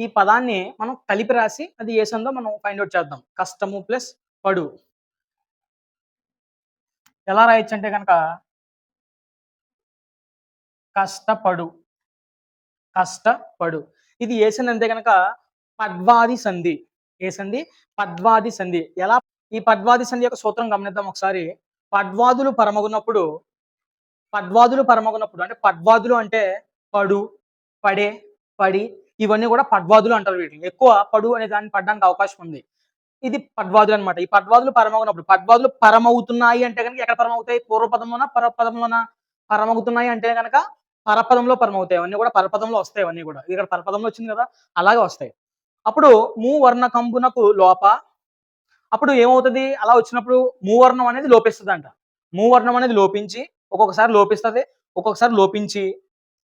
ఈ పదాన్ని మనం కలిపి రాసి అది ఏ సందో మనం ఫైండ్ అవుట్ చేద్దాం. కష్టము ప్లస్ పడు. ఎలా రాయొచ్చు అంటే కనుక కష్టపడు. కష్టపడు. ఇది ఏ సంధి అంటే కనుక పద్వాది సంధి. ఏ సంధి? పద్వాది సంధి. ఎలా? ఈ పద్వాది సంధి యొక్క సూత్రం గమనిద్దాం ఒకసారి. పద్వాదులు పరమగున్నప్పుడు పద్వాదులు పరమగున్నప్పుడు అంటే పద్వాదులు అంటే పడు పడే పడి ఇవన్నీ కూడా పడ్వాదులు అంటారు వీటిని. ఎక్కువ పడు అనే దాన్ని పడడానికి అవకాశం ఉంది. ఇది పడ్వాదులు అన్నమాట. ఈ పడ్వాదులు పరమగున్నప్పుడు పడ్వాదులు పరమవుతున్నాయి అంటే కనుక ఎక్కడ పరమవుతాయి? పూర్వపదంలోనా పరపదంలోనా పరమవుతున్నాయి అంటే కనుక పరపదంలో పరమవుతాయి. అవన్నీ కూడా పరపదంలో వస్తాయి అవన్నీ కూడా. ఇక్కడ పరపదంలో వచ్చింది కదా అలాగే వస్తాయి. అప్పుడు మూవర్ణ కంబునకు లోప. అప్పుడు ఏమవుతుంది? అలా వచ్చినప్పుడు మూవర్ణం అనేది లోపిస్తుంది అంట మూవర్ణం అనేది లోపించి ఒక్కొక్కసారి లోపిస్తుంది ఒక్కొక్కసారి లోపించి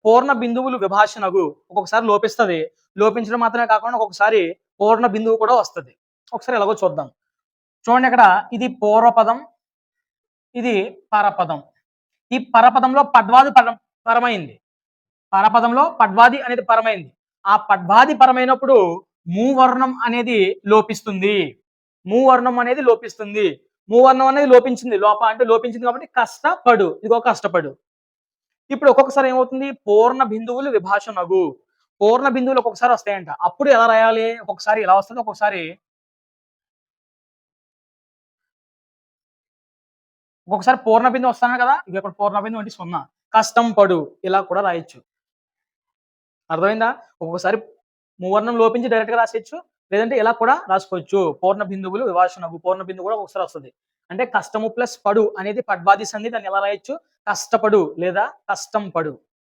పూర్ణ బిందువులు విభాషణకు ఒక్కొక్కసారి లోపిస్తుంది. లోపించడం మాత్రమే కాకుండా ఒక్కొక్కసారి పూర్ణ బిందువు కూడా వస్తుంది. ఒకసారి ఎలాగో చూద్దాం. చూడండి ఇక్కడ ఇది పూర్వపదం ఇది పరపదం. ఈ పరపదంలో పద్వాది పరం పరమైంది. పరపదంలో పద్వాది అనేది పరమైంది. ఆ పద్వాది పరమైనప్పుడు మూవర్ణం అనేది లోపిస్తుంది. మూవర్ణం అనేది లోపిస్తుంది. మూవర్ణం అనేది లోపించింది. లోప అంటే లోపించింది కాబట్టి కష్టపడు. ఇదిగో కష్టపడు. ఇప్పుడు ఒక్కొక్కసారి ఏమవుతుంది? పూర్ణ బిందువులు విభాషణగు. పూర్ణ బిందువులు ఒక్కొక్కసారి వస్తాయంట. అప్పుడు ఎలా రాయాలి? ఒక్కొక్కసారి ఎలా వస్తుంది? ఒక్కొక్కసారి ఒక్కొక్కసారి పూర్ణ బిందువు వస్తాను కదా? ఇక ఇక్కడ పూర్ణ బిందువు అంటే సున్నా. కష్టం పడు. ఇలా కూడా రాయొచ్చు. అర్థమైందా? ఒక్కొక్కసారి మూవర్ణం లోపించి డైరెక్ట్గా రాసేయచ్చు. లేదంటే ఇలా కూడా రాసుకోవచ్చు. పూర్ణ బిందువులు వివాసనవు పూర్ణ బిందువు కూడా ఒకసారి వస్తుంది. అంటే కష్టము ప్లస్ పడు అనేది పడ్వాది సంధి దాన్ని ఎలా రాయొచ్చు? కష్టపడు లేదా కష్టం పడు.